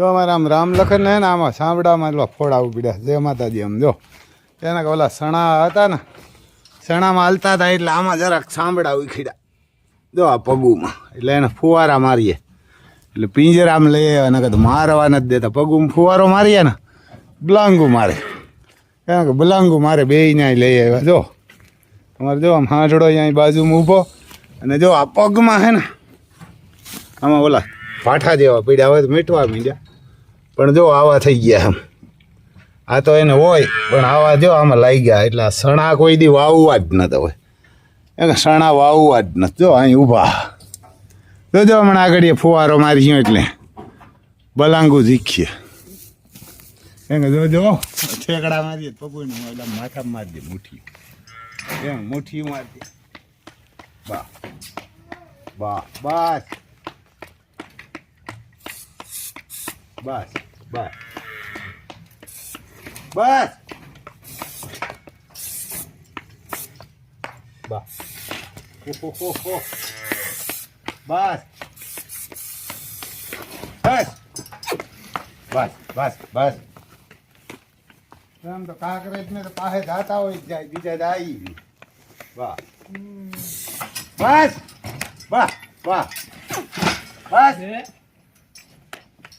જો અમારે આમ રામ લખન ને, આમાં સાંભળામાં એટલા ફોડા પડ્યા જય માતાજી આમ જો. એના કે ઓલા સણા હતા ને, સણામાં હાલતા હતા એટલે આમાં જરાક સાંભળા ઉખીડા. જો આ પગુમાં, એટલે એને ફુવારા મારીએ. એટલે પિંજરામાં લઈ આવ્યા ને કદાચ મારવા નથી દેતા. પગુમાં ફુવારો મારીએ ને, બ્લાંગુ મારે. એને કે બ્લાંગુ મારે બે ન્યાય લઈ આવ્યા. જો તમારે જો આમ હાંસડો અહીંયા બાજુમાં ઊભો. અને જો આ પગમાં હે ને, આમાં ઓલા પાઠા જેવા પીડ્યા હોય તો મીટવા મીડ્યા. પણ જો આવા થઈ ગયા એમ. આ તો એને હોય, પણ આવા જો આમાં લાગી ગયા એટલે સણા કોઈ દી વાવવા જ નતા હોય એ સણા વાવવા જ નથી જો અહીં ઊભા. તો જો હમણાં આગળ એ ફુવારો મારી એટલે. બલાંગુ શીખીએ એમ જો જો, ઠેકડા મારીએ પગુને એટલે માથા મારી દે મુઠ્ઠી. એમ, મુઠ્ઠી મારી દે બા બા, બસ. બસ. બસ. બસ. બસ. હો, હો, હો, હો. બસ. બસ. બસ બસ બસ. એમ તો કાંકરેજ ને તો પાસે જાતા હોય જાય બીજા દાઈ વાહ બસ. વાહ વાહ બસ.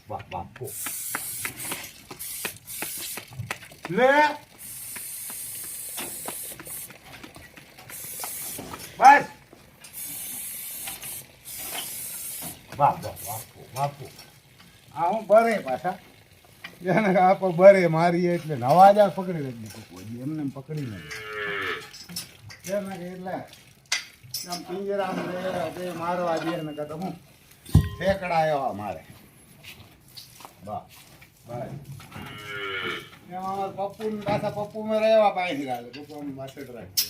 વાહ વાહ. લે. બસ. વાહ વાહ વાહ વાહ આ હું બરે પાછા. એને આપ બરે મારીએ એટલે નવા જ પકડી લે દીધું એમને એમ પકડી લે એટલે આમ પિંજરામાં તે મારવા દે ને કે તો હું ઠેકડા એવા મારે. બા અમારા પપ્પુ પાછા પપ્પુમાં રહેવા પાછી રાખે, પપ્પુ આમ પાછળ રાખી.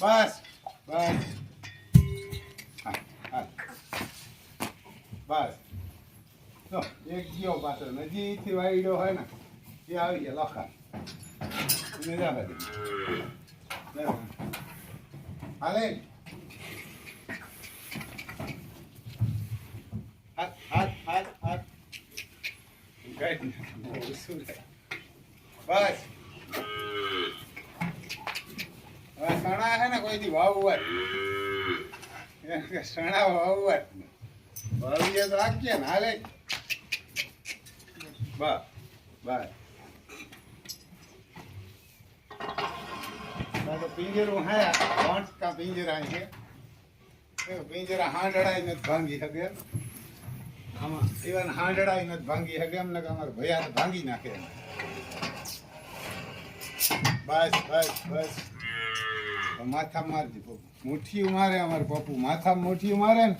બસ બસ. બસ. તો એક ગયો પાછળ નજીકથી વાયડો હોય ને, એ આવી ગયા, લખા. હાલે હાથ હાથ હાથ હાથ કઈ નહીં. શું રે? હાલે બસ બસ તો પિંજરું હે પાંચ કા પિંજરા છે પિંજરા હાંડડાય નથી ભાંગી શકે આમાં ઇવન હાંડડાય નથી ભાંગી હવે એમ ને કે અમારે ભૈયા ભાંગી નાખે બસ બસ બસ. માથા મારજી પપ્પુ. મુઠ્ઠી મારે અમારે પપ્પુ. માથા મુઠ્ઠી મારે ને?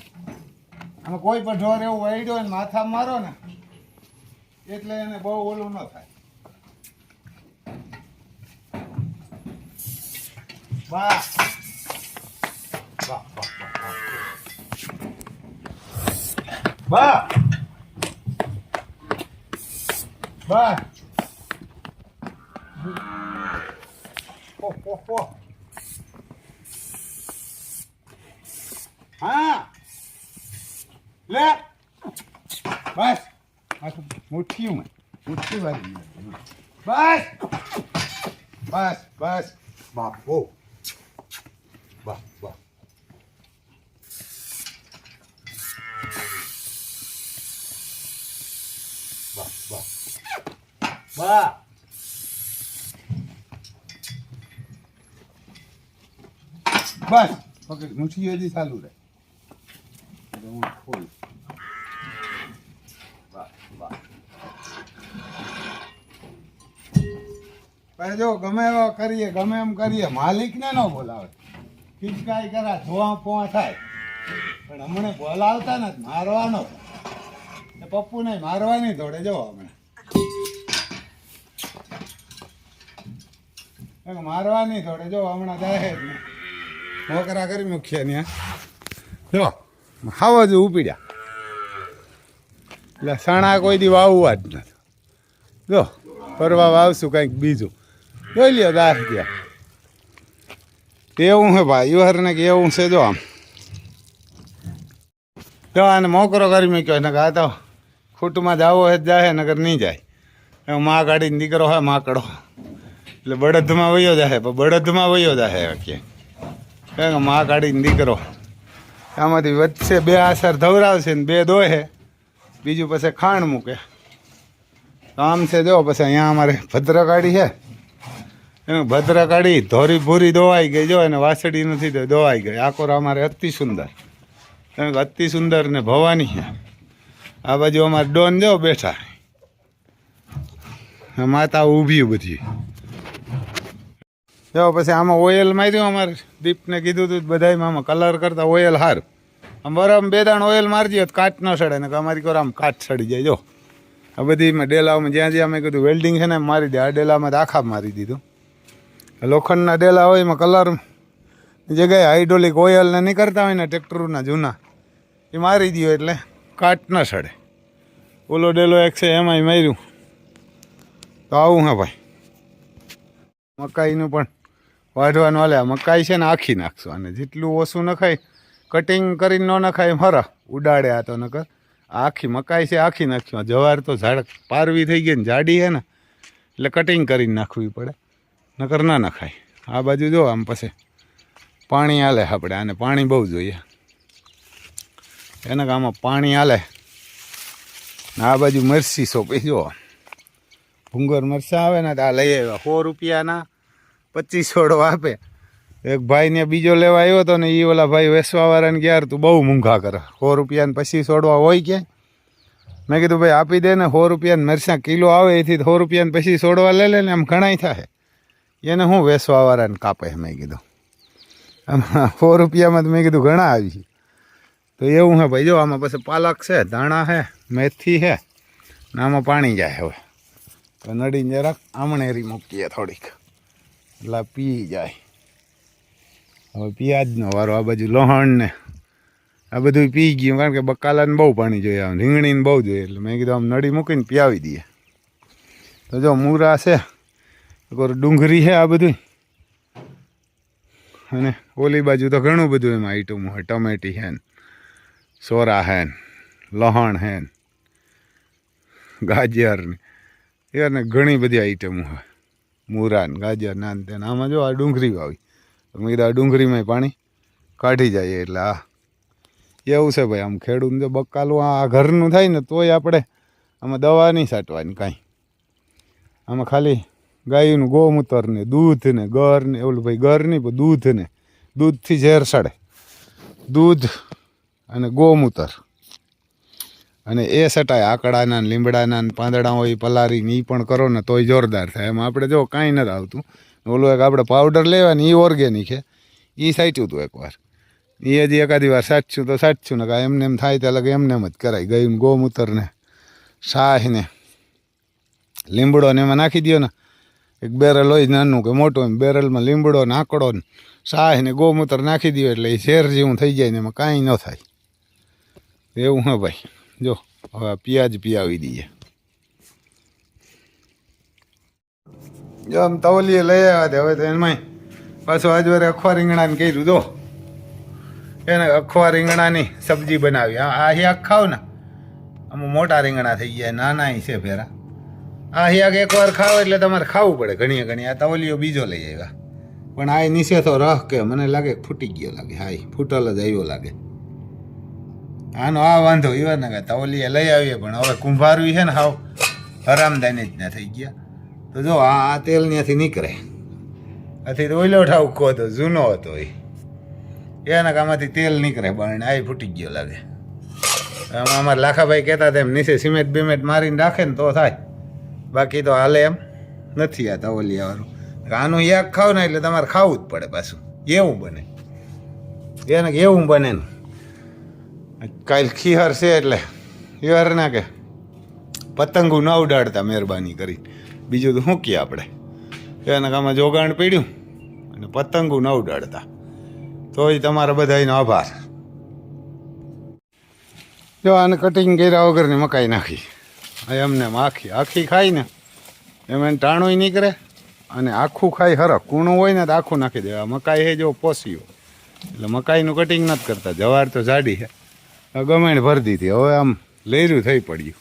અમે કોઈ પણ ઢોર એવું વૈડ્યો ને માથા મારો ને, એટલે એને બહુ ઓલું ન થાય. વાહ વાહ વાહ વાહ હો. લે. બસ. આખું મુઠ્ઠી માં મુઠ્ઠી વાળી બસ. બસ બસ. બાપ હો વાહ વાહ વાહ વાહ વાહ. બસ. પકડ મુઠ્ઠી હજી ચાલુ રહે. હું ખોલ. પણ જો ગમે એવો કરીએ ગમે એમ કરીએ માલિકને ન બોલાવે. ખીચકાઈ કરા ધોવા પોવા થાય. પણ હમણે બોલાવતા નથી મારવાનો. પપ્પુ ને મારવાની દોડે જો હમણે મારવાની થોડે જો, હમણાં જાય જ મોકરા કરી મૂક્યા ને જો, હાવ જ ઉપીડ્યા. એટલે સણા કોઈ દી વાવવા જ નથી. જો પરવા વાવશું કંઈક બીજું. જોઈ લ્યો દાસ ગયા. એવું હે ભાઈ યુહરને કે એવું છે જો આમ. જો, આને મોકરો કરી મૂક્યો ને આ તો ખૂટમાં જાવો હે જાય નગર નહીં જાય. એમ માં કાઢીને દીકરો હોય, માકડો. એટલે બળદમાં વયો જાય પણ બળદમાં વયો જાય કે. માં કાઢીને દીકરો. આમાંથી વચ્ચે બે આસર ધવરાવશે ને બે દોહે, બીજું પછી ખાણ મૂકે. આમ છે જો, પછી અહીંયા અમારે ભદ્રકાળી છે. એનું ભદ્રકાળી ધોરી ભૂરી દોવાઈ ગઈ, જો એને વાસડી નથી તો દોવાઈ ગઈ. આકોર અમારે અતિ સુંદર. કારણ કે અતિ સુંદર ને ભવાની છે. આ બાજુ અમારે ડોન જો બેઠા. માતા ઊભી બધી. જો પછી આમાં ઓઇલ માર્યું અમારે. દીપને કીધું હતું બધામાં આમાં કલર કરતા ઓઇલ સારું. આમ બરાબર બે દાણ ઓઇલ મારજી, તો કાચ ન સડે ને અમારી કોર આમ કાચ સડી જાય, જો. આ બધી મેં ડેલાઓમાં જ્યાં જ્યાં મેં કીધું વેલ્ડિંગ છે ને મારી દે. આ ડેલામાં આખા મારી દીધું. લોખંડના ડેલા હોય, એમાં કલર જગ્યાએ હાઇડ્રોલિક ઓઇલ ને કરતા હોય ને, ટ્રેક્ટરના જૂના. એ મારી દો એટલે કાટ ન સડે. ઓલો ડેલો એક છે, એમાંય માર્યું. તો આવું હા ભાઈ. મકાઈનું પણ વાઢવાનું હાલે. મકાઈ છે ને આખી નાખશું. અને જેટલું ઓછું નખાય કટિંગ કરીને ન નખાય એમ ઉડાડે આ તો નકર. આખી મકાઈ છે, આખી નાખ્યું જવાર તો ઝાડ પારવી થઈ ગઈ ને જાડી છે ને, એટલે કટિંગ કરીને નાખવી પડે. નકર ના નખાય. આ બાજુ જો આમ પછી પાણી હાલે આપણે. આને પાણી બહુ જોઈએ. એને આમાં પાણી હાલે. આ બાજુ મરસી સોંપી. જો, ભૂંગર મરસા આવે ને તો આ લઈ આવ્યા. સો રૂપિયાના પચીસ છોડો આપે. એક ભાઈને બીજો લેવા આવ્યો હતો ને એ ઓલા ભાઈ વેસવાવાળાને ગયા તું બહુ મૂંઘા કરે. સો રૂપિયાને પછી છોડવા હોય કે મેં કીધું, ભાઈ, આપી દે ને, સો રૂપિયાને મરસાં કિલો આવે, એથી સો રૂપિયાને પછી છોડવા લઈ લે ને એમ ઘણાય થાય. એને હું વેસવાવાળાને કાપે, મેં કીધું. આમ સો રૂપિયામાં તો મેં કીધું, ઘણા આવી. તો એવું હે, ભાઈ, જો, આમાં પછી પાલક છે, ધાણા છે મેથી છે ને આમાં પાણી જાય હવે. તો નડીને જરાક આમણેરી મૂકીએ થોડીક. એટલે પી જાય. હવે પિયાજનો વારો આ બાજુ લોહણ ને આ બધું પી ગયું, કારણ કે બકાલાને બહુ પાણી જોઈએ, આમ રીંગણીને બહુ જોઈએ, એટલે મેં કીધું આમ નળી મૂકીને પીયાવી દઈએ. તો જો મૂરા છે ડુંગરી છે આ બધું અને ઓલી બાજુ તો ઘણું બધું એમાં આઈટમો હોય, ટમેટી હેન, સોરા હેન, લહણ હેન, ગાજર ને ઘણી બધી આઈટમો હોય. મૂરા ને ગાજર ના ને તેને. આમાં જો આ ડુંગળી વાવી. મેં કીધું પાણી કાઢી જાય એટલે આ એવું છે ભાઈ, આમ ખેડૂત જો બકાલું આ ઘરનું થાય ને તોય આપણે આમાં દવા નહીં છાંટવાની કાંઈ. આમાં ખાલી ગાયનું ગૌમૂતર ને દૂધ ને ગર ને એવું ભાઈ, ગર નહીં, પણ દૂધ ને દૂધથી ઝેર સડે. દૂધ અને ગૌમૂત્ર અને એ સટાય આકડાના લીમડાના પાંદડા હોય, પલારી એ પણ કરો ને તોય જોરદાર થાય. એમાં આપણે જો કાંઈ નથી આવતું. ઓલું એક આપણે પાવડર લેવા ને એ ઓર્ગેનિક છે. એ સાચ્યું હતું એકવાર. એ હજી એકાદી વાર સાચું તો સાચું ને કાંઈ એમને એમ થાય ત્યાં લગે એમને એમ જ કરાય. ગયું ગૌમૂત્ર શાહને. લીમડો ને એમાં નાખી દો ને. એક બેરલ હોય નાનું કે મોટું એમ, બેરલમાં લીમડો ને આંકડો ને શાહ ને ગૌમૂત્ર નાખી દો એટલે એ શેર જેવું થઈ જાય ને એમાં કાંઈ ન થાય. એવું હા ભાઈ. જો, હવે પિયાજ પિયાવી દઈએ. જો, આમ તવલીએ લઈ આવ્યા તે હવે તો એમાં પાછું આજવારે અખવા રીંગણાને કર્યું. જો, એને અખવા રીંગણાની સબ્જી બનાવી. આ હિયાક ખાવ ને. આમાં મોટા રીંગણા થઈ ગયા. નાના છે ફેરા આ હિયાક એકવાર ખાવ એટલે તમારે ખાવું પડે ઘણી ઘણી આ તવલીઓ બીજો લઈ આવ્યા. પણ આ નીચે તો રહ કે મને લાગે ફૂટી ગયો લાગે. હા ઈ ફૂટલ જ આવ્યો લાગે. આનો આ વાંધો એવા ને કે તવલીએ લઈ આવીએ, પણ હવે કુંભારવી છે ને હાવ હરામદાની જ ના થઈ ગયા. તો જો, આ આ તેલ ત્યાંથી નીકળે. આથી તો ઓઈલો ઠાવકો હતો, જૂનો હતો એ એના કામાંથી તેલ નીકળે પણ આ ફૂટી ગયો લાગે. આમાં અમારે લાખાભાઈ કહેતા હતા એમ, નીચે સિમેન્ટ બિમેન્ટ મારીને રાખે ને તો થાય. બાકી તો હાલે એમ નથી આ તવલિયાવાળું. આનું યાક ખાવ ને એટલે તમારે ખાવું જ પડે પાછું. એવું બને. એને એવું બને ને. કાલ ખીહર છે એટલે. ખીહર ના કે, પતંગું ન ઉડાડતા મહેરબાની કરી. બીજું તો શું કહીએ આપણે? એના કામમાં જોગાણ પીડ્યું અને પતંગું ન ઉડાડતા. તોય તમારા બધાનો આભાર. જો આને કટિંગ કર્યા વગરની મકાઈ નાખી. એમને એમ આખી આખી ખાઈ ને. એમ એને ટાણું નીકળે અને આખું ખાઈ હરખ. કૂણું હોય ને તો આખું નાખી દેવા મકાઈ હે જો પોસ્યો. એટલે મકાઈનું કટિંગ નથી કરતા. જવાર તો જાડી છે ગમાણ ભરી દીધી હવે આમ લેરું થઈ પડ્યું.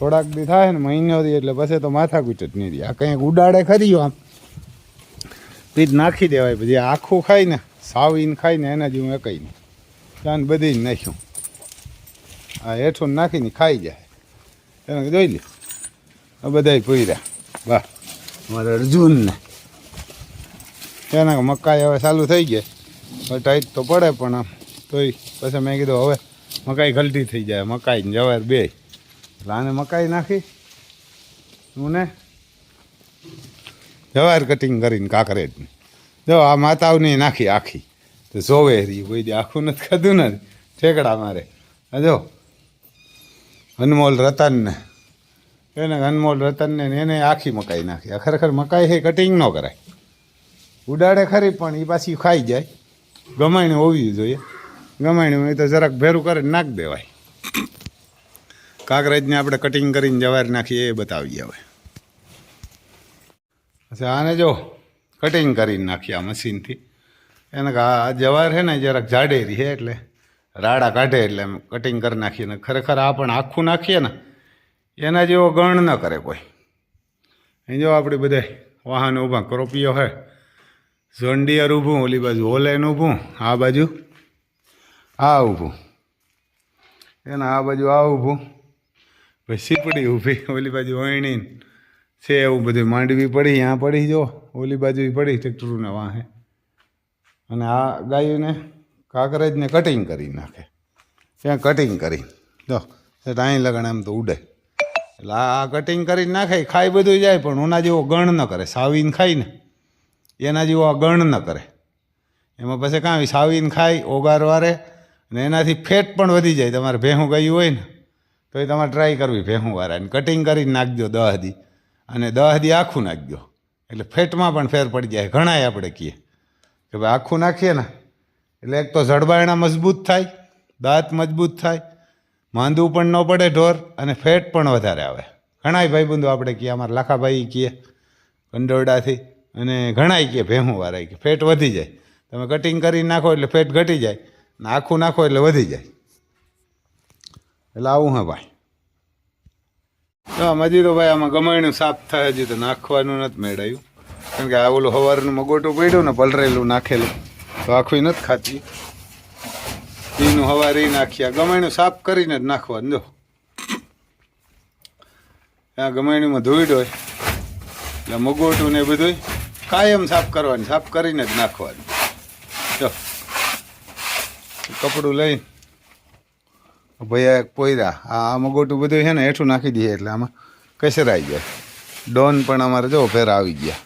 થોડાક દી થાય ને મહિનોથી એટલે પછી તો માથા કૂચ જ નહીં આ કંઈક ઉડાડે ખરી આમ. પીજ નાખી દેવાય પછી આખું ખાય ને, સાવીને ખાય ને એના જેવું એકઈ નહીં. ત્યાં બધી જ નાખ્યું. આ હેઠું નાખીને ખાઈ જાય. એને જોઈ લે આ બધાય પૂર્યા. વાહ, મારે અર્જુન ને. એના મકાઈ હવે ચાલુ થઈ ગયા. ટાઈટ તો પડે પણ આમ તોય પછી મેં કીધું, હવે મકાઈ ગલટી થઈ જાય, મકાઈ જવાર બે. એટલે આને મકાઈ નાખી. હું ને જવાર કટિંગ કરીને કાંકરેજ જો આ માતાઓની નાખી આખી. તો જોવે કોઈ દી આખું નથી ખાધું ને ઠેકડા મારે. જો, અનમોલ રતનને એને અનમોલ રતનને એને આખી મકાઈ નાખી. ખરેખર મકાઈ છે કટિંગ ન કરાય. ઉડાડે ખરી, પણ એ પાછી ખાઈ જાય. ગમાણી હોવી જોઈએ. ગમાણી હોય તો જરાક ભેરું કરીને નાખ દેવાય. કાંકરેજને આપણે કટિંગ કરીને જવારી નાખીએ એ બતાવીએ હવે. અચ્છા આને જો કટિંગ કરીને નાખીએ આ મશીનથી. એને આ જવાર છે ને જરાક જાડેરી છે એટલે રાડા કાઢે એટલે કટિંગ કરી નાખીએ ને ખરેખર આ પણ આખું નાખીએ ને એના જેવો ગણ ન કરે કોઈ. અહીં જો આપણે બધે વાહન ઊભા ક્રોપીઓ હોય ઝોન્ડિયર ઊભું, ઓલી બાજુ ઓલેન ઊભું, આ બાજુ આ ઊભું. એના આ બાજુ આ ઊભું. પછી સીપડી ઊભી, ઓલી બાજુ વણીને છે એવું બધું માંડવી પડી ત્યાં પડી જો. ઓલી બાજુ પડી, ટ્રેક્ટરોને વાહે. અને આ ગાયોને કાંકરેજને કટિંગ કરી નાખે. ત્યાં કટિંગ કરી. જો અહીં લગણ એમ તો ઉડે. એટલે આ કટિંગ કરી નાખે ખાઈ બધું જાય, પણ ઓના જેવો ગણ ન કરે. સાવીને ખાઈને. એના જેવો આ ગણ ન કરે. એમાં પછી કાં સાવીને ખાય ઓગાર વારે અને એનાથી ફેટ પણ વધી જાય. તમારે ભેહું ગયું હોય ને તો એ તમારે ટ્રાય કરવી ભેહું વાળાને કટિંગ કરીને નાખજો દહ દી અને દહ દી આખું નાખજો. એટલે ફેટમાં પણ ફેર પડી જાય. ઘણાય આપણે કહીએ કે ભાઈ આખું નાખીએ ને, એટલે એક તો જડબાયણા મજબૂત થાય, દાંત મજબૂત થાય માંદવું પણ ન પડે ઢોર, અને ફેટ પણ વધારે આવે. ઘણાય ભાઈબંધો આપણે કહીએ, અમારા લાખાભાઈ કહીએ કંડોરડાથી, અને ઘણાય કહે ભેહું વાળા કે ફેટ વધી જાય. તમે કટિંગ કરી નાખો એટલે ફેટ ઘટી જાય. ને આખું નાખો એટલે વધી જાય. એટલે આવું હે ભાઈ. હજી તો ભાઈ આમાં ગમાયણું સાફ થાય હજી તો નાખવાનું નથી મેળાયું. કારણ કે આ ઓલું હવારનું મગોટું પડ્યું ને પલરેલું નાખેલું. તો આખું નથી ખાતી. એનું એ નાખ્યા ગમાયણું સાફ કરીને જ નાખવાનું, જો. આ ગમાયણુંમાં ધોઈડ હોય. એટલે મગોટું ને બધું કાયમ સાફ કરવાની, સાફ કરીને જ નાખવાનું. જો. કપડું લઈને ભૈયા પોયરા. આ મગોટું બધું છે ને હેઠું નાખી દઈએ એટલે આમાં કસરાઈ જાય ડોન પણ અમારે જો ફેર આવી ગયા.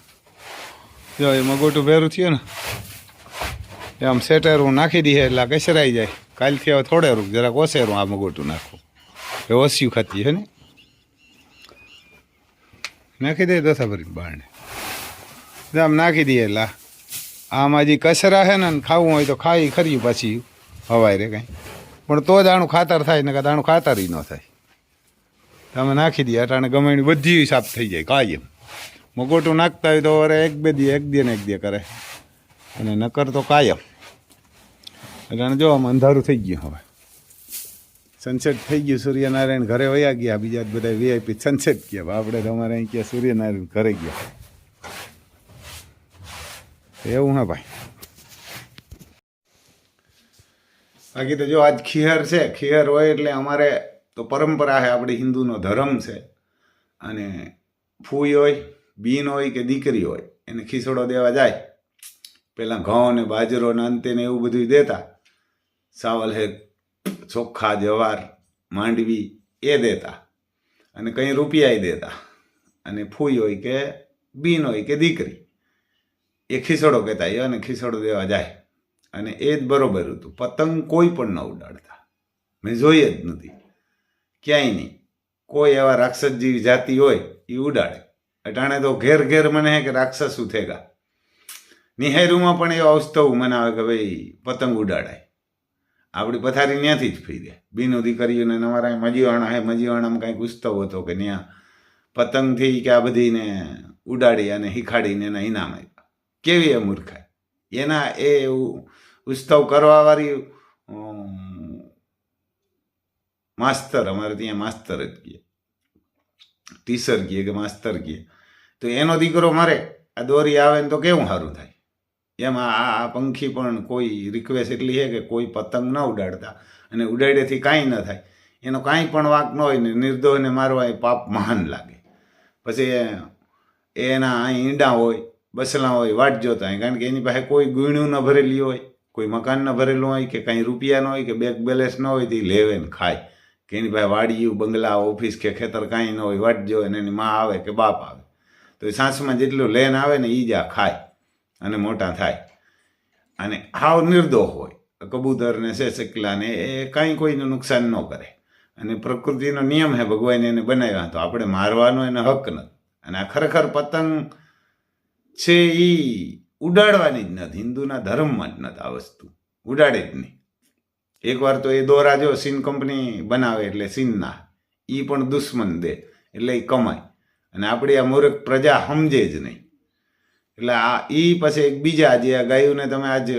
જો એ મગોટું ફેરું થયું ને આમ સેટરું નાખી દઈએ એટલે આ કસરાઈ જાય. કાલથી હવે થોડેરું, જરાક ઓસેરું આ મગોટું નાખું એ ઓસ્યું ખાતી છે ને? નાખી દે દસા ભરી બારણે. આમ નાખી દઈએ એટલે આમાં જે કચરા છે ને ખાવું હોય તો ખાઈ ખરી પાછી. હવાય રે કાંઈ. પણ તો આનું ખાતર થાય ને દાણું ખાતર ન થાય. તમે નાખી દઈએ અટાણે ગમે બધી સાફ થઈ જાય કાયમ મગોટું નાખતા હોય તો અરે એક બે દી, એક દે ને એક દે કરે. અને નકર તો કાયમ. એટલે જો આમ અંધારું થઈ ગયું હવે. સનસેટ થઈ ગયું, સૂર્યનારાયણ ઘરે વયા ગયા, બીજા બધા વીઆઈપી સનસેટ ગયા. આપણે તમારે અહીં ક્યાં સૂર્યનારાયણ ઘરે ગયા. એવું હે ભાઈ. બાકી તો જો આજ ખીહર છે, ખીહર હોય એટલે અમારે તો પરંપરા છે, આપણી હિન્દુનો ધર્મ છે. અને ફૂઈ હોય, બીન હોય કે દીકરી હોય, એને ખીસડો દેવા જાય. પહેલાં ઘઉં ને બાજરો ને અંતે ને એવું બધું દેતા. સાવલ હે, ચોખ્ખા જવાર માંડવી, એ દેતા. અને કંઈ રૂપિયા દેતા. અને ફૂઈ હોય કે બીન હોય કે દીકરી. એ ખીસડો કહેતા અને ખીસડો દેવા જાય. અને એ જ બરોબર હતું. પતંગ કોઈ પણ ન ઉડાડતા. મેં જોઈએ જ નથી. ક્યાંય નહીં. કોઈ એવા રાક્ષસ જેવી જાતિ હોય એ ઉડાડે. અટાણે તો ઘેર ઘેર મને હે કે રાક્ષસ ઉથેગા નિહેરુમાં પણ એવો અવસ્તવ મને આવે કે ભાઈ, પતંગ ઉડાડાય. આપણી પથારી ત્યાંથી જ ફરી દે. બીનું અમારા અહીં મજીવાણા હે, મજીવાણામાં કાંઈક ઉત્સવ હતો કે ત્યાં પતંગથી કે આ બધીને ઉડાડી અને હિખાડીને એના ઇનામ આપ્યા. કેવી એ મૂર્ખાય એના એ એવું ઉત્સવ કરવાવાળી માસ્તર, અમારે ત્યાં માસ્તર જ કહે ટીચર કહે કે માસ્તર કહે તો એનો દીકરો મારે, આ દોરી આવે ને તો કેવું સારું થાય? એમાં આ આ પંખી પણ કોઈ રિક્વેસ્ટ એટલી છે કે કોઈ પતંગ ન ઉડાડતા અને ઉડાડેથી કાંઈ ન થાય. એનો કાંઈ પણ વાંક ન હોય ને નિર્દોષને મારવા એ પાપ મહાન લાગે. પછી એના અહીં ઈંડા હોય, બસલા હોય, વાટ જોતા કારણ કે એની પાસે કોઈ ગુણ્યું ન ભરેલી હોય. કોઈ મકાન ન ભરેલું હોય કે કાંઈ રૂપિયા ન હોય કે બેંક બેલેન્સ ન હોય તો લેવે ને ખાય. કે એની ભાઈ વાડીયું બંગલા ઓફિસ કે ખેતર કાંઈ ન હોય વાટ જોવે ને એની માં આવે કે બાપ આવે. તો એ સાસમાં જેટલું લેન આવે ને એ જ આ ખાય અને મોટા થાય. અને હાવ નિર્દોહ હોય. કબૂતર ને સેસકલા ને એ કાંઈ કોઈનું નુકસાન ન કરે. અને પ્રકૃતિનો નિયમ હે, ભગવાને એને બનાવ્યા તો આપણે મારવાનો એને હક નથી. અને આ ખરેખર પતંગ છે એ ઉડાડવાની જ નથી. હિન્દુના ધર્મમાં જ નથી આ વસ્તુ. ઉડાડે જ નહીં. એકવાર તો એ દોરા જો સીન કંપની બનાવે એટલે સીનના. એ પણ દુશ્મન દે. એટલે એ કમાય. અને આપણી આ મૂર્ખ પ્રજા સમજે જ નહીં. એટલે આ એ પછી એક બીજા જે આ ગાયોને તમે આજ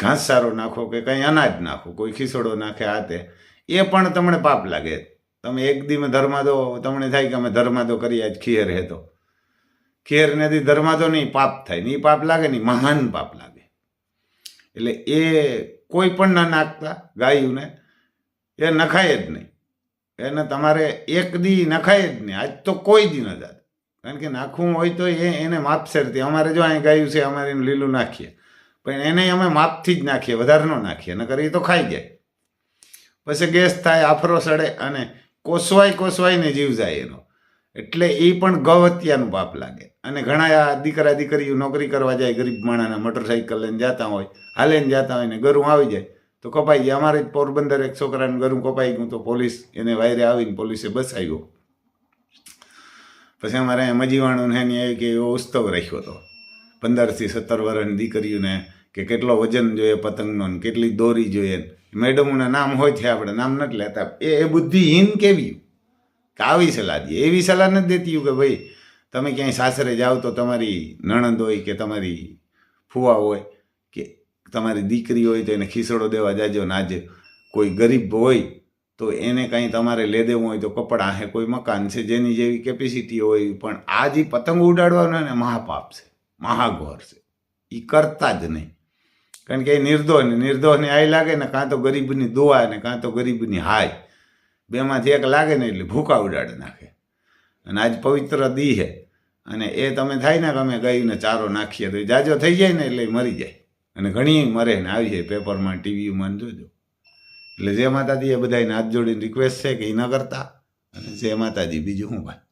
ઘાસચારો નાખો કે કંઈ અનાજ નાખો, કોઈ ખીસડો નાખે આ તે એ પણ તમને પાપ લાગે. તમે એક દી ધર્માદો, તમને થાય કે અમે ધર્માદો કરી આજ ખીર હેતો ખીર નથી ધર્માદો નહીં, પાપ થાય નહીં પાપ લાગે નહીં મહાન પાપ લાગે. એટલે એ કોઈ પણ ના નાખતા ગાયુંને, એ નખાય જ નહીં. એને તમારે એક દી નખાય જ નહીં. આજ તો કોઈ દી ન જાત કારણ કે નાખવું હોય તો એ એને માપસરથી અમારે જો અહીં ગાયું છે, અમારે એનું લીલું નાખીએ. પણ એને અમે માપથી જ નાખીએ, વધારે ન નાખીએ. નકર એ તો ખાઈ જાય. પછી ગેસ થાય, આફરો સડે અને કોસવાય કોસવાઈને જીવ જાય એનો. એટલે એ પણ ગૌહત્યાનું પાપ લાગે. અને ઘણા દીકરા દીકરીઓ નોકરી કરવા જાય, ગરીબ માણાના મોટરસાઇકલ લઈને જતા હોય હાલીને જતા હોય ને ગરું આવી જાય, તો કપાઈ જાય અમારે જ પોરબંદર એક છોકરાને ગરું કપાઈ ગયું તો પોલીસ એને વાયરે આવીને પોલીસે બસાવ્યો. પછી અમારે મજીવાણું એની કે એવો ઉત્સવ રાખ્યો હતો પંદરથી સત્તર વર્ષની દીકરીઓને કે કેટલો વજન જોઈએ પતંગનો ને કેટલી દોરી જોઈએ મેડમોના નામ હોય છે આપણે, નામ નથી લેતા. એ બુદ્ધિહીન કેવી કે આવી સલાહ દે એવી સલાહ નથી દેતી કે ભાઈ, તમે ક્યાંય સાસરે જાઓ તો તમારી નણંદ હોય કે તમારી ફુવા હોય કે તમારી દીકરી હોય તો એને ખીસડો દેવા જાજો ને આજે કોઈ ગરીબ હોય તો એને કાંઈ તમારે લે દેવું હોય તો કપડાં હે કોઈ મકાન છે, જેની જેવી કેપેસિટી હોય. પણ આ જે પતંગ ઉડાડવાનો ને મહાપાપ છે, મહાઘોર છે. એ કરતા જ નહીં. કારણ કે એ નિર્દોષ ને, નિર્દોષને આઈ લાગે ને કાં તો ગરીબની દુઆ ને કાં તો ગરીબની હાય. બેમાંથી એક લાગે ને એટલે ભૂકા ઉડાડી નાખે. અને આજ પવિત્ર દી છે અને એ તમે થાય ને અમે ગાયને ચારો નાખીએ તો જાજો થઈ જાય ને એટલે મરી જાય. અને ઘણી મરે ને આવી જાય પેપરમાં, ટીવીમાં જોજો. એટલે જય માતાજી એ બધાને હાથ જોડીને રિક્વેસ્ટ છે કે એ ન કરતા. અને જય માતાજી, બીજું શું ભાઈ?